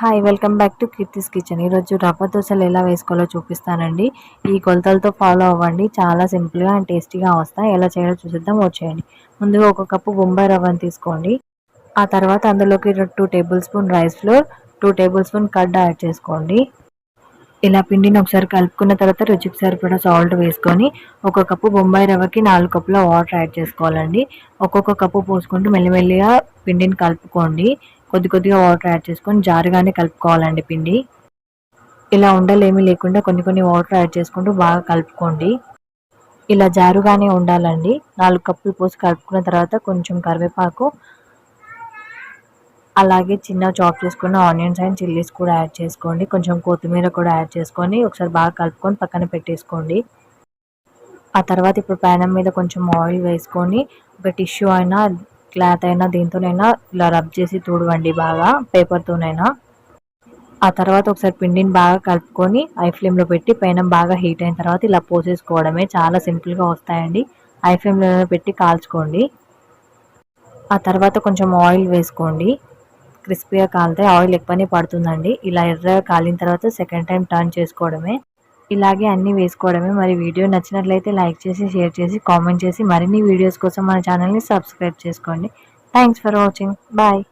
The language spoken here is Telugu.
Hi welcome back to Keerthi's kitchen ఈరోజు రవ్వ దోశలు ఎలా వేసుకోవాలో చూపిస్తానండి. ఈ కొలతలతో ఫాలో అవ్వండి. చాలా సింపుల్గా అండ్ టేస్టీగా వస్తాయి. ఎలా చేయాలో చూసిద్దాం. వచ్చేయండి ముందుగా ఒక కప్పు బొంబాయి రవ్వను తీసుకోండి. ఆ తర్వాత అందులోకి two tablespoon rice flour two tablespoon curd add చేసుకోండి. ఇలా పిండిని ఒకసారి కలుపుకున్న తర్వాత రుచికి సరిపడా సాల్ట్ వేసుకొని ఒక కప్పు బొంబాయి రవ్వకి నాలుగు కప్పుల వాటర్ యాడ్ చేసుకోవాలండి. ఒక్కొక్క కప్పు పోసుకుంటూ మెల్లిమెల్లిగా పిండిని కలుపుకోండి. కొద్ది కొద్దిగా వాటర్ యాడ్ చేసుకొని జారుగానే కలుపుకోవాలండి పిండి. ఇలా ఉండలేమీ లేకుండా కొన్ని కొన్ని వాటర్ యాడ్ చేసుకుంటూ బాగా కలుపుకోండి. ఇలా జారుగానే ఉండాలండి. నాలుగు కప్పులు పోసి కలుపుకున్న తర్వాత కొంచెం కరివేపాకు అలాగే చిన్న చాప్ చేసుకున్న ఆనియన్స్ అండ్ చిల్లీస్ కూడా యాడ్ చేసుకోండి. కొంచెం కొత్తిమీర కూడా యాడ్ చేసుకొని ఒకసారి బాగా కలుపుకొని పక్కన పెట్టేసుకోండి. ఆ తర్వాత ఇప్పుడు ప్యానం మీద కొంచెం ఆయిల్ వేసుకొని ఒక టిష్యూ అయినా క్లాత్ అయినా దీంతోనైనా ఇలా రబ్ చేసి తుడవండి బాగా పేపర్తోనైనా ఆ తర్వాత ఒకసారి పిండిని బాగా కలుపుకొని ఐ ఫ్లేమ్లో పెట్టి పైన బాగా హీట్ అయిన తర్వాత ఇలా పోసేసుకోవడమే. చాలా సింపుల్గా వస్తాయండి. ఐ ఫ్లేమ్లో పెట్టి కాల్చుకోండి. ఆ తర్వాత కొంచెం ఆయిల్ వేసుకోండి. క్రిస్పీగా కాలితే ఆయిల్ ఎక్కువనే పడుతుందండి. ఇలా ఎర్రగా కాలిన తర్వాత సెకండ్ టైం టర్న్ చేసుకోవడమే. ఇలాగే అన్నీ వేసుకోవడమే. మరి వీడియో నచ్చినట్లయితే లైక్ చేసి షేర్ చేసి కామెంట్ చేసి మరిన్ని వీడియోస్ కోసం మన ఛానల్ని సబ్స్క్రైబ్ చేసుకోండి. Thanks for watching. బాయ్.